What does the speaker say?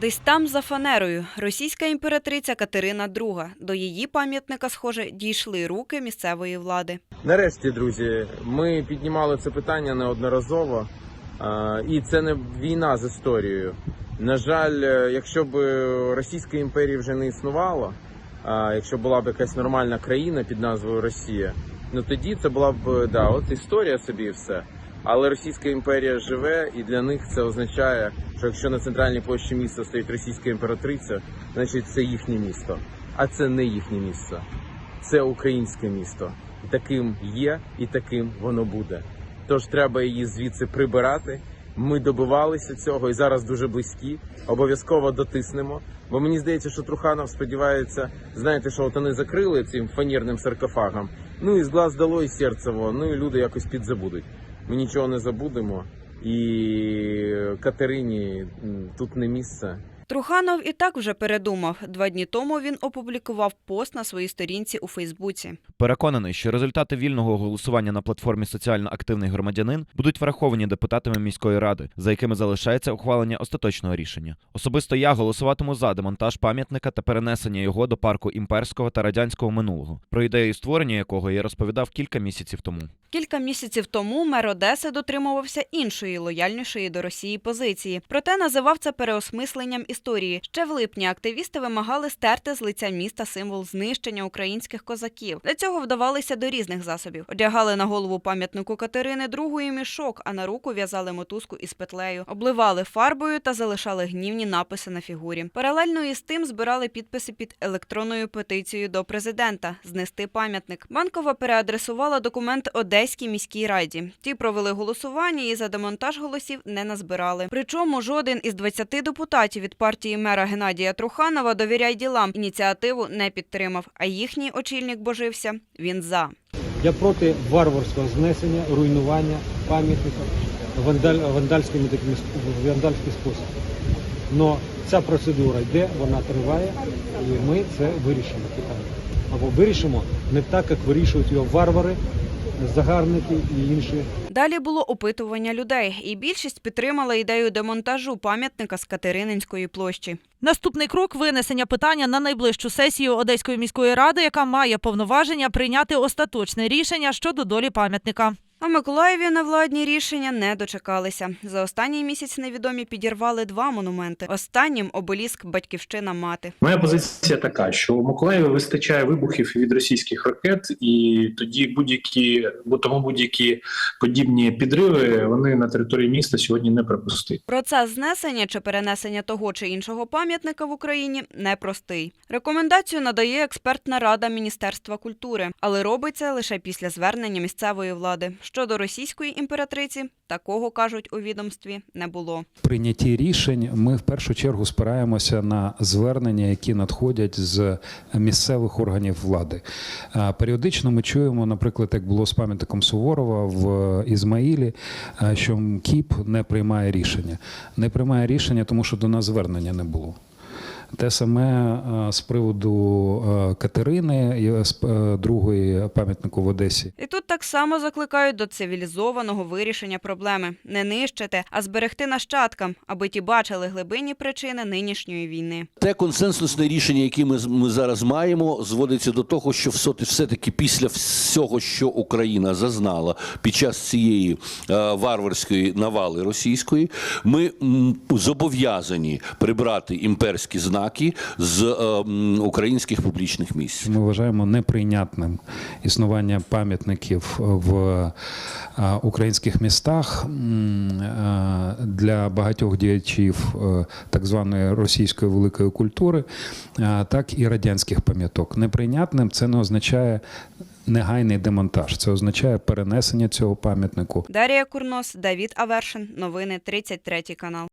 Десь там за фанерою російська імператриця Катерина II. До її пам'ятника, схоже, дійшли руки місцевої влади. Нарешті, друзі, ми піднімали це питання неодноразово, і це не війна з історією. На жаль, е, якщо б Російської імперії вже не існувало, а якщо була б якась нормальна країна під назвою Росія, ну тоді це була б да, от історія собі і все. Але Російська імперія живе, і для них це означає, що якщо на центральній площі міста стоїть російська імператриця, значить це їхнє місто. А це не їхнє місто, це українське місто. Таким є, і таким воно буде. Тож треба її звідси прибирати. Ми добивалися цього і зараз дуже близькі. Обов'язково дотиснемо. Бо мені здається, що Труханов сподівається, знаєте, що от вони закрили цим фанірним саркофагом. Ну і з глаз дало, і серце вон, ну і люди якось підзабудуть. Ми нічого не забудемо. І Катерині тут не місце. Труханов і так вже передумав. Два дні тому він опублікував пост на своїй сторінці у Фейсбуці. Переконаний, що результати вільного голосування на платформі Соціально активний громадянин будуть враховані депутатами міської ради, за якими залишається ухвалення остаточного рішення. Особисто я голосуватиму за демонтаж пам'ятника та перенесення його до парку імперського та радянського минулого, про ідею створення якого я розповідав кілька місяців тому. Кілька місяців тому мер Одеси дотримувався іншої лояльнішої до Росії позиції. Проте називав це переосмисленням історії. Ще в липні активісти вимагали стерти з лиця міста символ знищення українських козаків. Для цього вдавалися до різних засобів. Одягали на голову пам'ятнику Катерини II мішок, а на руку в'язали мотузку із петлею, обливали фарбою та залишали гнівні написи на фігурі. Паралельно із тим збирали підписи під електронною петицією до президента знести пам'ятник. Банкова переадресувала документ Одеській міській раді. Ті провели голосування і за демонтаж голосів не назбирали. Причому жоден із 20 депутатів від партії мера Геннадія Труханова довіряй ділам ініціативу не підтримав. А їхній очільник божився. Він за. Я проти варварського знесення, руйнування пам'ятника вандаль, вандальськими такими сп- вандальський спосіб. Но ця процедура йде, вона триває, і ми це вирішимо питання. Або вирішимо не так, як вирішують його варвари, загарбники і інші Далі було опитування людей, і більшість підтримала ідею демонтажу пам'ятника з Катерининської площі. Наступний крок винесення питання на найближчу сесію Одеської міської ради, яка має повноваження прийняти остаточне рішення щодо долі пам'ятника. В Миколаєві на владні рішення не дочекалися. За останній місяць невідомі підірвали два монументи. Останнім обеліск Батьківщина мати. Моя позиція така, що у Миколаєві вистачає вибухів від російських ракет, і тоді будь-які, бо тому будь-які подібні підриви вони на території міста сьогодні не припустить. Процес знесення чи перенесення того чи іншого пам'ятника в Україні непростий. Рекомендацію надає експертна рада Міністерства культури, але робиться лише після звернення місцевої влади. Щодо російської імператриці, такого кажуть у відомстві не було. прийнятті рішень ми в першу чергу спираємося на звернення, які надходять з місцевих органів влади. Періодично ми чуємо, наприклад, як було з пам'ятником Суворова в Ізмаїлі, що КІП не приймає рішення. Не приймає рішення, тому що до нас звернення не було. Те саме з приводу Катерини, і е, другої пам'ятнику в Одесі. І тут так само закликають до цивілізованого вирішення проблеми не нищити, а зберегти нащадкам, аби ті бачили глибинні причини нинішньої війни. Те консенсусне рішення, яке ми, з- ми зараз маємо, зводиться до того, що все- все-таки після всього, що Україна зазнала під час цієї е, варварської навали російської, ми м, зобов'язані прибрати імперські знаки з е, українських публічних місць. Ми вважаємо неприйнятним існування пам'ятників в е, українських містах е, для багатьох діячів е, так званої російської великої культури, е, так і радянських пам'яток. Неприйнятним це не означає негайний демонтаж, це означає перенесення цього пам'ятнику Дарія Курнос, Давід Авершин. Новини 33 канал.